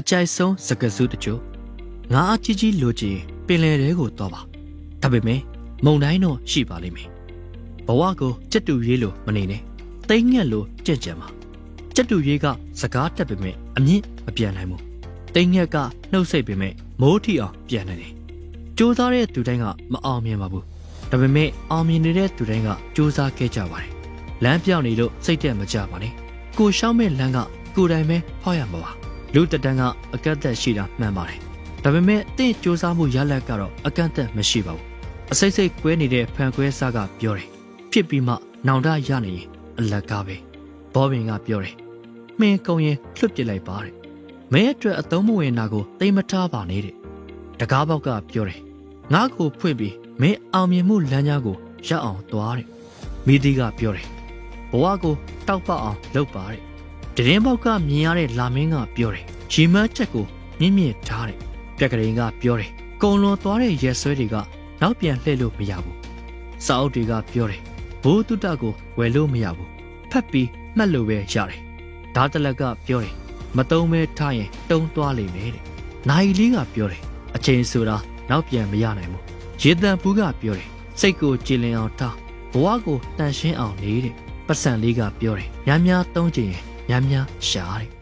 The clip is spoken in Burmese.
အကြိုက်ဆုံးစကားစုတချို့ငါအကြီးကြီးလိုချင်ပင်လယ်ထဲကိုတော့ပါဒါပေမဲ့မုန်တိုင်းတော့ရှိပါလိမ့်မယ်ဘဝကိုကြက်တူရွေးလို့မနေနဲ့တိတ်ငက်လို့ကြက်ကြံပါကြက်တူရွေးကစကားတက်ပေမဲ့အမြင့်မပြန်နိုင်ဘူးတိတ်ငက်ကနှုတ်ဆက်ပေမဲ့မိုးထီအောင်ပြန်နေတယ်စူးစားတဲ့သူတိုင်းကမအောင်မြင်ပါဘူးဒါပေမဲ့အောင်မြင်နေတဲ့သူတိုင်းကစူးစားခဲ့ကြပါတယ်လမ်းပြောင်းနေလို့စိတ်တက်မကြပါနဲ့ကိုရှောင်းမဲ့လမ်းကကိုယ်တိုင်ပဲဖောက်ရမှာပါ လူတက်တန်းကအကန့်အသတ်ရှိတာမှန်ပါတယ်ဒါပေမဲ့တင့်စူးစားမှုရလဒ်ကတော့အကန့်အသတ်မရှိပါဘူးအစိမ့်စိတ်ကွဲနေတဲ့ဖန်ကွဲစားကပြောတယ်ဖြစ်ပြီးမှနောင်တရနေရင်အလကားပဲဘောဘင်ကပြောတယ်မင်းကုံရင်လွတ်ပစ်လိုက်ပါတဲ့မင်းအတွက်အသုံးမဝင်တာကိုသိမထားပါနဲ့တဲ့တကားပေါက်ကပြောတယ်ငါ့ကိုဖွင့်ပြီးမင်းအောင်မြင်မှုလမ်းကြားကိုရအောင်သွားတဲ့မိသီးကပြောတယ်ဘဝကိုတောက်ပအောင်လုပ်ပါတဲ့ တရင်ပေါက်ကမြင်ရတဲ့လာမင်းကပြောတယ်ရီမန်းချက်ကိုမြင့်မြင့်ထားတယ်ပြက်ကလေးကပြောတယ်ကုံလွန်သွားတဲ့ရက်ဆွဲတွေကနောက်ပြန်လှည့်လို့မရဘူးစာအုပ်တွေကပြောတယ်ဘိုးတုတ္တကိုဝယ်လို့မရဘူးဖတ်ပြီးမှတ်လို့ပဲရတယ်ဒါတလက်ကပြောတယ်မတုံးမဲထားရင်တုံးသွားလိမ့်မယ်တဲ့နိုင်လေးကပြောတယ်အချိန်ဆိုတာနောက်ပြန်မရနိုင်ဘူးရေတံပူးကပြောတယ်စိတ်ကိုကြည်လင်အောင်ထားဘဝကိုတန်ရှင်းအောင်နေတဲ့ပတ်စံလေးကပြောတယ်များများသုံးချင်ရင် များများရှာတဲ့